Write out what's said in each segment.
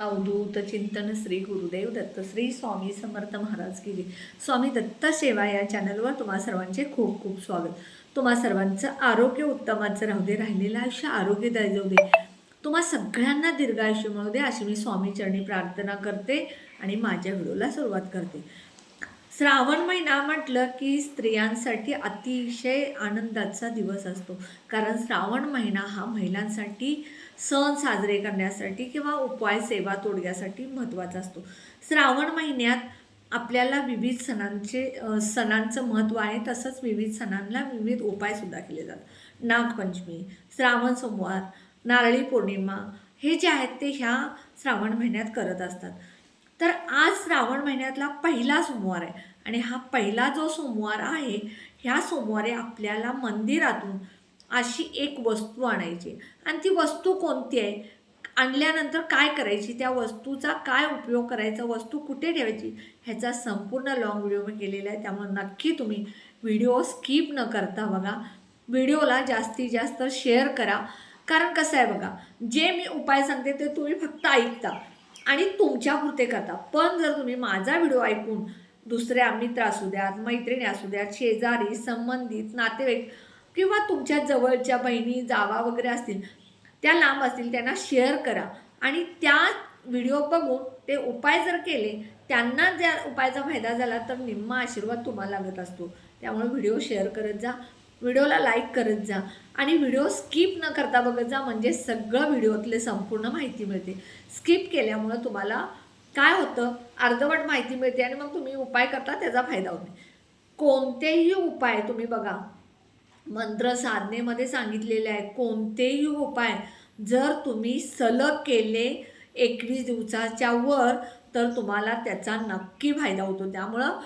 अवधूत चिंतन श्री गुरुदेव दत्त श्री स्वामी समर्थ महाराज की स्वामी दत्त सेवा या चॅनलवर तुम्हा सर्वांचे खूप खूप स्वागत. तुम्हा सर्वांचं आरोग्य उत्तमाचं राहू दे राहिलेलं आयुष्य आरोग्यदायी जाऊ दे. तुम्हा सगळ्यांना दीर्घायुष्य मिळू दे अशी मी स्वामी चरणी प्रार्थना करते आणि माझ्या व्हिडिओला सुरुवात करते. श्रावण महिना म्हटलं की स्त्रियांसाठी अतिशय आनंदाचा दिवस असतो. कारण श्रावण महिना हा महिलांसाठी सण साजरे करण्यासाठी किंवा उपाय सेवा तोडग्यासाठी महत्त्वाचा असतो. श्रावण महिन्यात आपल्याला विविध सणांचे सणांचं महत्त्व आहे तसंच विविध सणांना विविध उपायसुद्धा केले जातात. नागपंचमी श्रावण सोमवार नारळी पौर्णिमा हे जे आहेत ते ह्या श्रावण महिन्यात करत असतात. तर आज श्रावण महिन्यातला पहिला सोमवार आहे. आणि हा पहिला जो सोमवार आहे ह्या सोमवारी आपल्याला मंदिरातून अशी एक वस्तू आणायची. आणि ती वस्तू कोणती आहे? आणल्यानंतर काय करायची? त्या वस्तूचा काय उपयोग करायचा? वस्तू कुठे ठेवायची? ह्याचा संपूर्ण लॉंग व्हिडिओ मी केलेला आहे. त्यामुळे नक्की तुम्ही व्हिडिओ स्किप न करता बघा. व्हिडिओला जास्तीत जास्त शेअर करा. कारण कसं आहे बघा जे मी उपाय सांगते ते तुम्ही फक्त ऐकता आणि तुमच्यापुरते करता. पण जर तुम्ही माझा व्हिडिओ ऐकून दुसऱ्या मित्र असू द्यात मैत्रिणी असू द्यात शेजारी संबंधित नातेवाईक किंवा तुमच्या जवळच्या बहिणी जावा वगैरे असतील त्या लांब असतील त्यांना शेअर करा. आणि त्या व्हिडिओ बघून ते उपाय जर केले त्यांना ज्या उपायाचा फायदा झाला तर निम्मा आशीर्वाद तुम्हाला लागत असतो. त्यामुळे व्हिडिओ शेअर करत जा व्हिडिओला लाईक करत जा आणि व्हिडिओ स्किप न करता बघत जा म्हणजे सगळं व्हिडिओतले संपूर्ण माहिती मिळते. स्किप केल्यामुळं तुम्हाला काय होतं? अर्धवट माहिती मिळते आणि मग तुम्ही उपाय करता त्याचा फायदा होत. कोणतेही उपाय तुम्ही बघा. मंत्र साधनेमध्ये सांगितलेले आहे कोणतेही उपाय जर तुम्ही सलग केले एकवीस दिवसाच्या वर तर तुम्हाला त्याचा नक्की फायदा होतो. त्यामुळं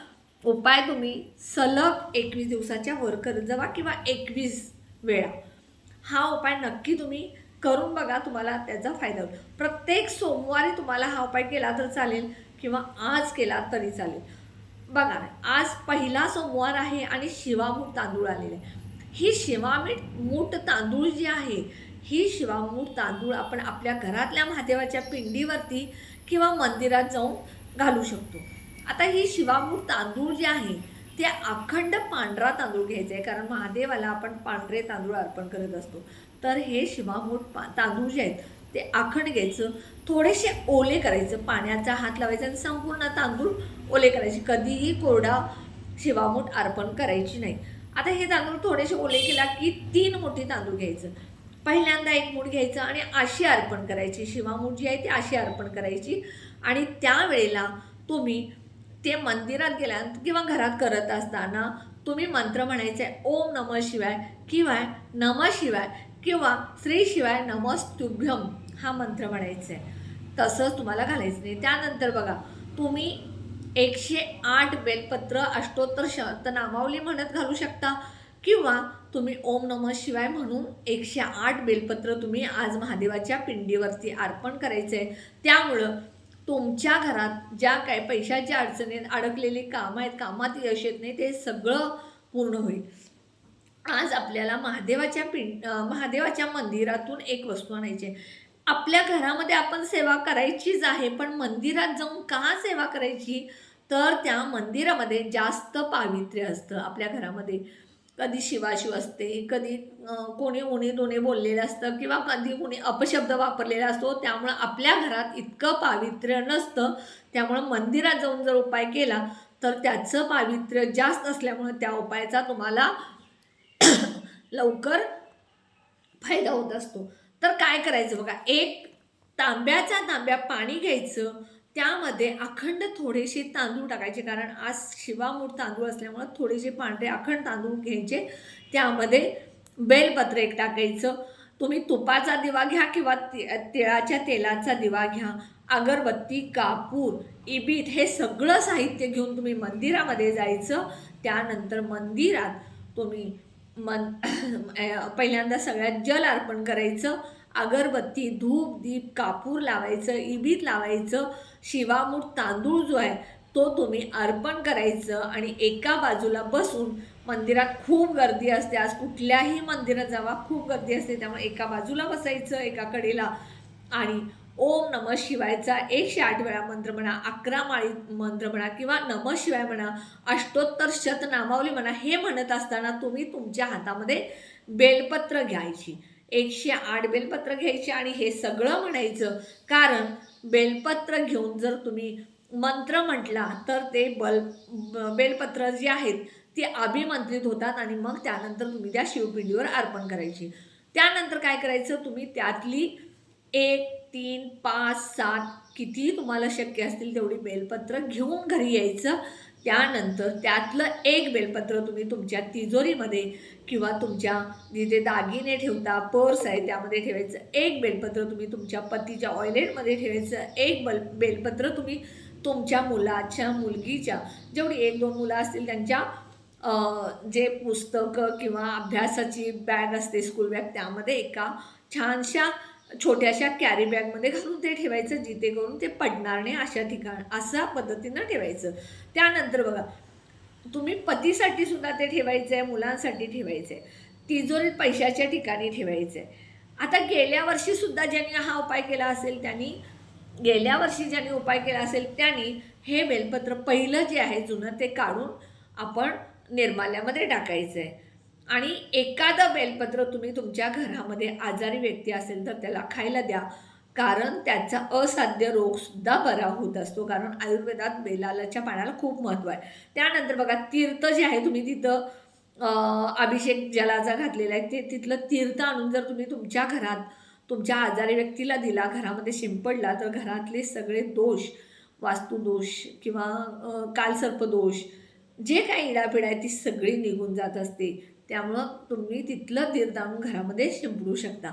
उपाय तुम्ही सलग एकवीस दिवसाच्या वर करत जावा किंवा एकवीस वेळा. हा उपाय नक्की तुम्ही करून बघा तुम्हाला त्याचा फायदा होईल प्रत्येक सोमवारी तुम्हाला हा उपाय केला तर चालेल किंवा आज केला तरी चालेल. बघा आज पहिला सोमवार आहे आणि शिवामुख तांदूळ आलेले. आहे. ही शिवामीठ मूठ तांदूळ जी आहे ही शिवामूठ तांदूळ आपण आपल्या घरातल्या महादेवाच्या पिंडीवरती किंवा मंदिरात जाऊन घालू शकतो. आता ही शिवामूठ तांदूळ जे आहे ते अखंड पांढरा तांदूळ घ्यायचा आहे कारण महादेवाला आपण पांढरे तांदूळ अर्पण करत असतो. तर हे शिवामूठ पा तांदूळ जे आहेत ते आखंड घ्यायचं. थोडेसे ओले करायचं पाण्याचा हात लावायचा आणि संपूर्ण तांदूळ ओले करायचे. कधीही कोरडा शिवामूठ अर्पण करायची नाही. आता हे तांदूळ थोडेसे ओले केला की तीन मोठी तांदूळ घ्यायचं. पहिल्यांदा एक मूठ घ्यायचं आणि आशी अर्पण करायची. शिवामूठ जी आहे ती आशी अर्पण करायची. आणि त्यावेळेला तुम्ही ते मंदिरात गेल्या किंवा घरात करत असताना तुम्ही मंत्र म्हणायचे ओम नम शिवाय किंवा नम शिवाय किंवा श्री शिवाय नमस्तुभ्यम हा मंत्र म्हणायचा. आहे तसंच तुम्हाला घालायचं नाही. त्यानंतर बघा तुम्ही एकशे आठ बेलपत्र अष्टोत्तर शतनामावली म्हणत घालू शकता. किंवा तुम्ही ओम नम शिवाय म्हणून एकशे आठ बेलपत्र तुम्ही आज महादेवाच्या पिंडीवरती अर्पण करायचं आहे त्यामुळं तुमच्या घरात ज्या काय पैशाच्या अडचणीत अडकलेली कामं आहेत कामात यश येत नाही ते सगळं पूर्ण होईल. आज आपल्याला महादेवाच्या पिंड महादेवाच्या मंदिरातून एक वस्तू आणायची आहे. आपल्या घरामध्ये आपण सेवा करायचीच आहे पण मंदिरात जाऊन का सेवा करायची? तर त्या मंदिरामध्ये जास्त पावित्र्य असतं आपल्या घरामध्ये. कधी शिवाशिव असते कधी कोणी उणे दोणे बोललेलं असतं किंवा कधी कोणी अपशब्द वापरलेला असतो त्यामुळं आपल्या घरात इतकं पावित्र्य नसतं. त्यामुळं मंदिरात जाऊन जर उपाय केला तर त्याचं पावित्र्य जास्त असल्यामुळं त्या उपायाचा तुम्हाला लवकर फायदा होत असतो. तर काय करायचं बघा एक तांब्याच्या तांब्या पाणी घ्यायचं त्यामध्ये अखंड थोडेसे तांदूळ टाकायचे कारण आज शिवामूठ तांदूळ असल्यामुळं थोडेसे पांढरे अखंड तांदूळ घ्यायचे त्यामध्ये बेलपत्र एक टाकायचं तुम्ही तुपाचा दिवा घ्या किंवा ति तिळाच्या तेलाचा दिवा घ्या अगरबत्ती कापूर इबीत हे सगळं साहित्य घेऊन तुम्ही मंदिरामध्ये जायचं त्यानंतर मंदिरात तुम्ही मन पहिल्यांदा सगळ्यात जल अर्पण करायचं अगरबत्ती धूप दीप कापूर लावायचं इबीत लावायचं शिवामूठ तांदूळ जो आहे तो तुम्ही अर्पण करायचं आणि एका बाजूला बसून मंदिरात खूप गर्दी असते. आज कुठल्याही मंदिरात जावा खूप गर्दी असते. त्यामुळे एका बाजूला बसायचं एका कडेला. आणि ओम नम शिवायचा एकशे आठ वेळा मंत्र म्हणा अकरा माळी मंत्र म्हणा किंवा नम शिवाय म्हणा अष्टोत्तर शत नामावली म्हणा हे म्हणत असताना तुम्ही तुमच्या हातामध्ये बेलपत्र घ्यायची. एकशे आठ बेलपत्र घ्यायचे आणि हे सगळं म्हणायचं. कारण बेलपत्र घेऊन जर तुम्ही मंत्र म्हटला तर ते बल ब- बेलपत्र जी आहेत ती अभिमंत्रित होतात आणि मग त्यानंतर तुम्ही त्या शिवपिंडीवर अर्पण करायची. त्यानंतर काय करायचं तुम्ही त्यातली एक तीन पाच सात कितीही तुम्हाला शक्य असतील तेवढी बेलपत्र घेऊन घरी यायचं. त्यानंतर त्यातलं एक बेलपत्र तुम्ही तुमच्या तिजोरीमध्ये किंवा तुमच्या जिथे दागिने ठेवता पर्स आहे त्यामध्ये ठेवायचं. एक बेलपत्र तुम्ही तुमच्या पतीच्या ऑयलेटमध्ये ठेवायचं. एक बल बेलपत्र तुम्ही तुमच्या मुलाच्या मुलगीच्या जेवढी एक दोन मुलं असतील त्यांच्या जे पुस्तकं किंवा अभ्यासाची बॅग असते स्कूल बॅग त्यामध्ये एका छानशा छोट्याशा कॅरी बॅगमध्ये घालून ते ठेवायचं जिथे करून ते पडणार नाही अशा ठिकाण अशा पद्धतीनं ठेवायचं. त्यानंतर बघा तुम्ही पतीसाठी सुद्धा ते ठेवायचं आहे मुलांसाठी ठेवायचं आहे तिजोरीत पैशाच्या ठिकाणी ठेवायचं आहे आता गेल्या वर्षीसुद्धा ज्यांनी हा उपाय केला असेल त्यांनी गेल्या वर्षी ज्यांनी उपाय केला असेल त्यांनी हे बेलपत्र पहिलं जे आहे जुनं ते काढून आपण निर्माल्यामध्ये टाकायचं आहे आणि एखादं बेलपत्र तुम्ही तुमच्या घरामध्ये आजारी व्यक्ती असेल तर त्याला खायला द्या. कारण त्याचा असाध्य रोगसुद्धा बरा होत असतो. कारण आयुर्वेदात बेलालाच्या पाण्याला खूप महत्त्व आहे. त्यानंतर बघा तीर्थ जे आहे तुम्ही तिथं अभिषेक अभिषेक जलाचा घातलेला आहे ते तिथलं तीर्थ आणून जर तुम्ही तुमच्या घरात तुमच्या आजारी व्यक्तीला दिला घरामध्ये शिंपडला तर घरातले सगळे दोष वास्तुदोष किंवा कालसर्पदोष जे काही इडापिडा आहे ती सगळी निघून जात असते. त्यामुळं तुम्ही तिथलं तीर्थ आणून घरामध्ये शिंपडू शकता.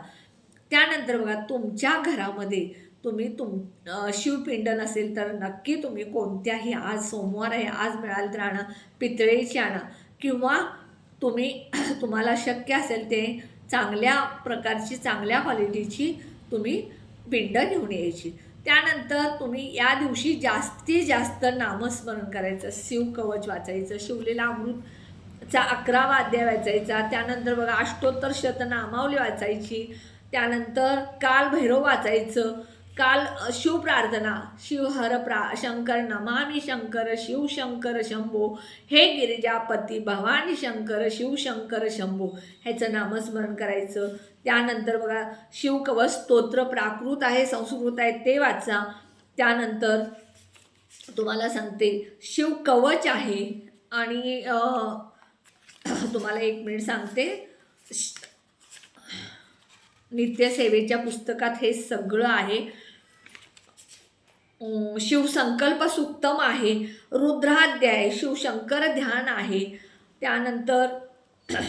त्यानंतर बघा तुमच्या घरामध्ये तुम्ही तुम शिवपिंड नसेल तर नक्की तुम्ही कोणत्याही आज सोमवार आहे आज मिळाल तर आणा पितळेची आणा. किंवा तुम्ही तुम्हाला शक्य असेल ते चांगल्या प्रकारची चांगल्या क्वालिटीची तुम्ही पिंड घेऊन यायची. त्यानंतर तुम्ही या दिवशी जास्तीत जास्त नामस्मरण करायचं शिवकवच वाचायचं शिवलेला चा अकरावा अध्याय वाचायचा त्यानंतर बघा अष्टोत्तर शतनामावली वाचायची त्यानंतर काल भैरव वाचायचं काल शिवप्रार्थना शिवहर प्रा शंकर नमामी शंकर शिवशंकर शंभो हे गिरिजापती भवानी शंकर शिवशंकर शंभो ह्याचं नामस्मरण करायचं. त्यानंतर बघा शिवकवच स्तोत्र प्राकृत आहे संस्कृत आहे ते वाचा. त्यानंतर तुम्हाला सांगते शिवकवच आहे आणि तुम्हाला एक मिनिट सांगते. श- नित्यसेवेच्या पुस्तकात हे सगळं आहे. शिवसंकल्प सुक्तम आहे. रुद्राध्याय शिवशंकर ध्यान आहे. त्यानंतर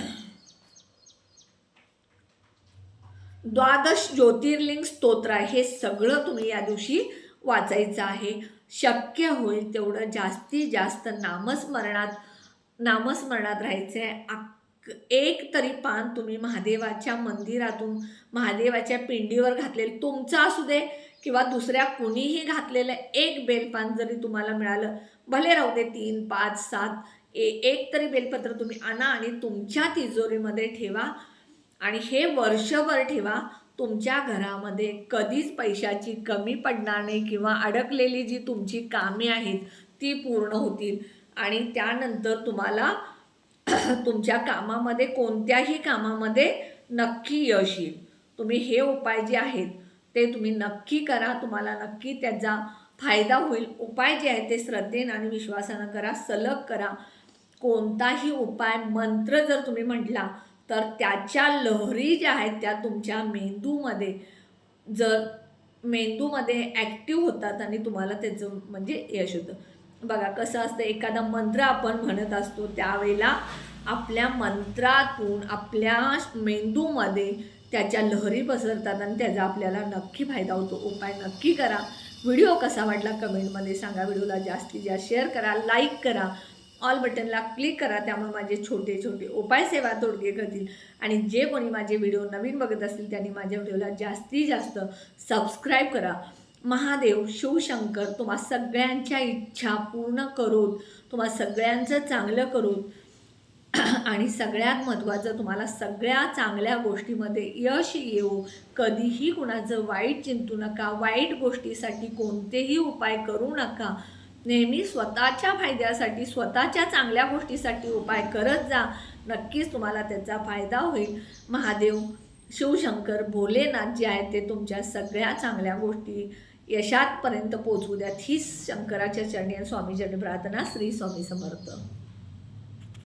द्वादश ज्योतिर्लिंग स्तोत्र आहे. हे सगळं तुम्ही या दिवशी वाचायचं आहे. शक्य होईल तेवढं जास्तीत जास्त नामस्मरणात नामस्मरणात राहायचं आहे एक तरी पान तुम्ही महादेवाच्या मंदिरातून महादेवाच्या पिंडीवर घातलेलं तुमचं असू दे किंवा दुसऱ्या कुणीही घातलेलं एक बेलपान जरी तुम्हाला मिळालं भले राहू दे तीन पाच सात ए एक तरी बेलपत्र तुम्ही आणा आणि तुमच्या तिजोरीमध्ये ठेवा. आणि हे वर्षभर ठेवा. तुमच्या घरामध्ये कधीच पैशाची कमी पडणार नाही किंवा अडकलेली जी तुमची कामे आहेत ती पूर्ण होतील. आणि त्यानंतर तुम्हाला तुमच्या कामामध्ये कोणत्याही कामामध्ये नक्की यश येईल. तुम्ही हे उपाय जे आहेत ते तुम्ही नक्की करा. तुम्हाला नक्की त्याचा फायदा होईल. उपाय जे आहेत ते श्रद्धेनं आणि विश्वासानं करा सलग करा. कोणताही उपाय मंत्र जर तुम्ही म्हटला तर त्याच्या लहरी ज्या आहेत त्या तुमच्या मेंदूमध्ये जर मेंदूमध्ये ॲक्टिव्ह होतात आणि तुम्हाला त्याचं म्हणजे यश होतं. बघा कसं असतं एखादा मंत्र आपण म्हणत असतो त्यावेळेला आपल्या मंत्रातून आपल्या मेंदूमध्ये त्याच्या लहरी पसरतात आणि त्याचा आपल्याला नक्की फायदा होतो. उपाय नक्की करा. व्हिडिओ कसा वाटला कमेंटमध्ये सांगा. व्हिडिओला जास्तीत जास्त शेअर करा लाईक करा ऑल बटनला क्लिक करा त्यामुळे माझे छोटे छोटे उपाय सेवा तोडगे करतील. आणि जे कोणी माझे व्हिडिओ नवीन बघत असतील त्यांनी माझ्या व्हिडिओला जास्तीत जास्त सबस्क्राईब करा. महादेव शिवशंकर तुम्हा सगळ्यांच्या इच्छा पूर्ण करून तुम्हा सगळ्यांचं चांगलं करून आणि सगळ्यात महत्त्वाचं तुम्हाला सगळ्या चांगल्या गोष्टीमध्ये यश येऊ कधीही कुणाचं वाईट चिंतू नका. वाईट गोष्टीसाठी कोणतेही उपाय करू नका. नेहमी स्वतःच्या फायद्यासाठी स्वतःच्या चांगल्या गोष्टीसाठी उपाय करत जा. नक्कीच तुम्हाला त्याचा फायदा होईल. महादेव शिवशंकर भोलेनाथ जे आहेत ते तुमच्या सगळ्या चांगल्या गोष्टी यशातपर्यंत पोचवू द्यात हीच शंकराच्या चरणी आणि स्वामी चरणी प्रार्थना श्री स्वामी समर्थ.